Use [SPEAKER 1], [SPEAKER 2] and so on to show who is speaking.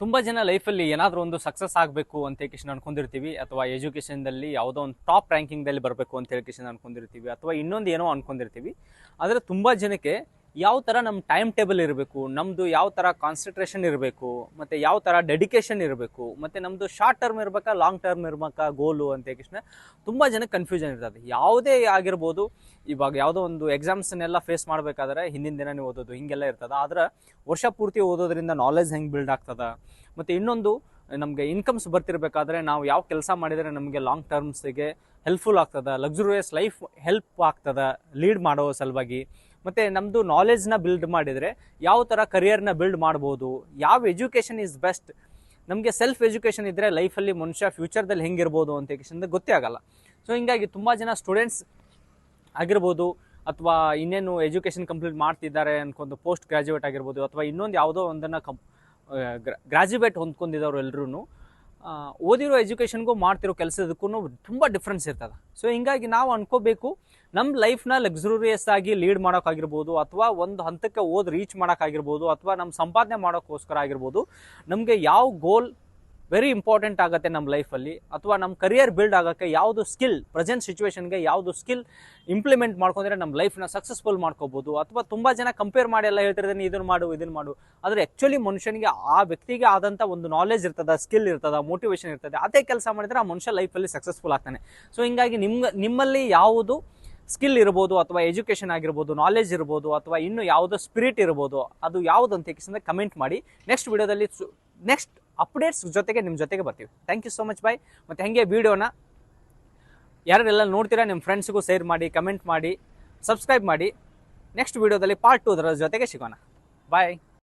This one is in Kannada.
[SPEAKER 1] ತುಂಬ ಜನ ಲೈಫಲ್ಲಿ ಏನಾದರೂ ಒಂದು ಸಕ್ಸಸ್ ಆಗಬೇಕು ಅಂತ ಹೇಳಿ ಅನ್ಕೊಂಡಿರ್ತೀವಿ, ಅಥವಾ ಎಜುಕೇಷನ್ದಲ್ಲಿ ಯಾವುದೋ ಒಂದು ಟಾಪ್ ರ್ಯಾಂಕಿಂಗ್ದಲ್ಲಿ ಬರಬೇಕು ಅಂತ ಹೇಳಿ ಅನ್ಕೊಂಡಿರ್ತೀವಿ, ಅಥವಾ ಇನ್ನೊಂದು ಏನೋ ಅನ್ಕೊಂಡಿರ್ತೀವಿ. ಆದರೆ ತುಂಬ ಜನಕ್ಕೆ ಯಾವ ಥರ ನಮ್ಮ ಟೈಮ್ ಟೇಬಲ್ ಇರಬೇಕು ನಮ್ಮದು ಯಾವ ಥರ ಕಾನ್ಸಂಟ್ರೇಷನ್ ಇರಬೇಕು, ಮತ್ತು ಯಾವ ಥರ ಡೆಡಿಕೇಶನ್ ಇರಬೇಕು, ಮತ್ತು ನಮ್ಮದು ಶಾರ್ಟ್ ಟರ್ಮ್ ಇರಬೇಕಾ ಲಾಂಗ್ ಟರ್ಮ್ ಇರಬೇಕಾ ಗೋಲು ಅಂತ ಕೃಷ್ಣ, ತುಂಬ ಜನಕ್ಕೆ ಕನ್ಫ್ಯೂಷನ್ ಇರ್ತದೆ. ಯಾವುದೇ ಆಗಿರ್ಬೋದು, ಇವಾಗ ಯಾವುದೋ ಒಂದು ಎಕ್ಸಾಮ್ಸನ್ನೆಲ್ಲ ಫೇಸ್ ಮಾಡಬೇಕಾದ್ರೆ ಹಿಂದಿನ ದಿನನೇ ಓದೋದು, ಹಿಂಗೆಲ್ಲ ಇರ್ತದೆ. ಆದ್ರೆ ವರ್ಷ ಪೂರ್ತಿ ಓದೋದ್ರಿಂದ ನಾಲೆಜ್ ಹೆಂಗೆ ಬಿಲ್ಡ್ ಆಗ್ತದೆ? ಮತ್ತು ಇನ್ನೊಂದು, ನಮಗೆ ಇನ್ಕಮ್ಸ್ ಬರ್ತಿರಬೇಕಾದ್ರೆ ನಾವು ಯಾವ ಕೆಲಸ ಮಾಡಿದರೆ ನಮಗೆ ಲಾಂಗ್ ಟರ್ಮ್ಸಿಗೆ ಹೆಲ್ಪ್ಫುಲ್ ಆಗ್ತದೆ ಲಕ್ಸುರಿಯಸ್ ಲೈಫ್ ಹೆಲ್ಪ್ ಆಗ್ತದೆ ಲೀಡ್ ಮಾಡೋ ಸಲುವಾಗಿ. ಮತ್ತು ನಮ್ಮದು ನಾಲೆಜ್ನ ಬಿಲ್ಡ್ ಮಾಡಿದರೆ ಯಾವ ಥರ ಕರಿಯರ್ನ ಬಿಲ್ಡ್ ಮಾಡ್ಬೋದು, ಯಾವ ಎಜುಕೇಷನ್ ಈಸ್ ಬೆಸ್ಟ್ ನಮಗೆ ಸೆಲ್ಫ್ ಎಜುಕೇಷನ್ ಇದ್ದರೆ ಲೈಫಲ್ಲಿ ಮನುಷ್ಯ ಫ್ಯೂಚರ್ದಲ್ಲಿ ಹೆಂಗಿರ್ಬೋದು ಅಂತ ಹೇಳಿ ಗೊತ್ತೇ ಆಗಲ್ಲ. ಸೊ ಹಿಂಗಾಗಿ ತುಂಬ ಜನ ಸ್ಟೂಡೆಂಟ್ಸ್ ಆಗಿರ್ಬೋದು ಅಥವಾ ಇನ್ನೇನು ಎಜುಕೇಷನ್ ಕಂಪ್ಲೀಟ್ ಮಾಡ್ತಿದ್ದಾರೆ ಅನ್ಕೊಂಡು ಪೋಸ್ಟ್ ಗ್ರ್ಯಾಜುಯೇಟ್ ಆಗಿರ್ಬೋದು ಅಥವಾ ಇನ್ನೊಂದು ಯಾವುದೋ ಒಂದನ್ನು ಕಂ ಗ್ರಾಜ್ಯುಯೇಟ್ ಹೊಂದ್ಕೊಂಡಿದ್ದವ್ರು ಎಲ್ಲರೂ ಓದಿರೋ ಎಜುಕೇಷನ್ಗೂ ಮಾಡ್ತಿರೋ ಕೆಲಸದಕ್ಕೂ ತುಂಬ ಡಿಫ್ರೆನ್ಸ್ ಇರ್ತದೆ. ಸೊ ಹಿಂಗಾಗಿ ನಾವು ಅನ್ಕೋಬೇಕು ನಮ್ಮ ಲೈಫ್ನ ಲಕ್ಸುರಿಯಸ್ ಆಗಿ ಲೀಡ್ ಮಾಡೋಕ್ಕಾಗಿರ್ಬೋದು ಅಥವಾ ಒಂದು ಹಂತಕ್ಕೆ ಓದ್ ರೀಚ್ ಮಾಡೋಕ್ಕಾಗಿರ್ಬೋದು ಅಥವಾ ನಮ್ಮ ಸಂಪಾದನೆ ಮಾಡೋಕ್ಕೋಸ್ಕರ ಆಗಿರ್ಬೋದು, ನಮಗೆ ಯಾವ ಗೋಲ್ ವೆರಿ ಇಂಪಾರ್ಟೆಂಟ್ ಆಗುತ್ತೆ ನಮ್ಮ ಲೈಫಲ್ಲಿ ಅಥವಾ ನಮ್ಮ ಕರಿಯರ್ ಬಿಲ್ಡ್ ಆಗೋಕ್ಕೆ ಯಾವುದು ಸ್ಕಿಲ್ ಪ್ರೆಸೆಂಟ್ ಸಿಚುವೇಷನ್ಗೆ ಯಾವುದು ಸ್ಕಿಲ್ ಇಂಪ್ಲಿಮೆಂಟ್ ಮಾಡ್ಕೊಂಡ್ರೆ ನಮ್ಮ ಲೈಫ್ನ ಸಕ್ಸಸ್ಫುಲ್ ಮಾಡ್ಕೋಬೋದು. ಅಥವಾ ತುಂಬ ಜನ ಕಂಪೇರ್ ಮಾಡಿ ಎಲ್ಲ ಹೇಳ್ತಿರ್ತಾನೆ ಇದನ್ನು ಮಾಡು ಇದನ್ನು ಮಾಡು. ಆದರೆ ಆ್ಯಕ್ಚುಲಿ ಮನುಷ್ಯನಿಗೆ ಆ ವ್ಯಕ್ತಿಗೆ ಆದಂಥ ಒಂದು ನಾಲೆಜ್ ಇರ್ತದ ಸ್ಕಿಲ್ ಇರ್ತದ ಮೋಟಿವೇಶನ್ ಇರ್ತದೆ, ಅದೇ ಕೆಲಸ ಮಾಡಿದರೆ ಆ ಮನುಷ್ಯ ಲೈಫಲ್ಲಿ ಸಕ್ಸಸ್ಫುಲ್ ಆಗ್ತಾನೆ. ಸೊ ಹಿಂಗಾಗಿ ನಿಮ್ಮ ನಿಮ್ಮಲ್ಲಿ ಯಾವುದು ಸ್ಕಿಲ್ ಇರ್ಬೋದು ಅಥವಾ ಎಜುಕೇಷನ್ ಆಗಿರ್ಬೋದು ನಾಲೆಜ್ ಇರ್ಬೋದು ಅಥವಾ ಇನ್ನು ಯಾವುದೋ ಸ್ಪಿರಿಟ್ ಇರ್ಬೋದು, ಅದು ಯಾವುದಂತ ಕಮೆಂಟ್ ಮಾಡಿ. ನೆಕ್ಸ್ಟ್ ವಿಡಿಯೋದಲ್ಲಿ ನೆಕ್ಸ್ಟ್ ಅಪ್ಡೇಟ್ಸ್ ಜೊತೆಗೆ ನಿಮ್ಮ ಜೊತೆಗೆ ಬರ್ತೀವಿ. Thank you so much bye ಮತ್ತು ಹಾಗೆ ವೀಡಿಯೋನ ಯಾರೆಲ್ಲ ನೋಡ್ತೀರಾ ನಿಮ್ಮ ಫ್ರೆಂಡ್ಸ್ಗೂ ಶೇರ್ ಮಾಡಿ ಕಮೆಂಟ್ ಮಾಡಿ ಸಬ್ಸ್ಕ್ರೈಬ್ ಮಾಡಿ ನೆಕ್ಸ್ಟ್ ವೀಡಿಯೋದಲ್ಲಿ ಪಾರ್ಟ್ ಟು ಅದರ ಜೊತೆಗೆ ಸಿಗೋಣ. ಬಾಯ್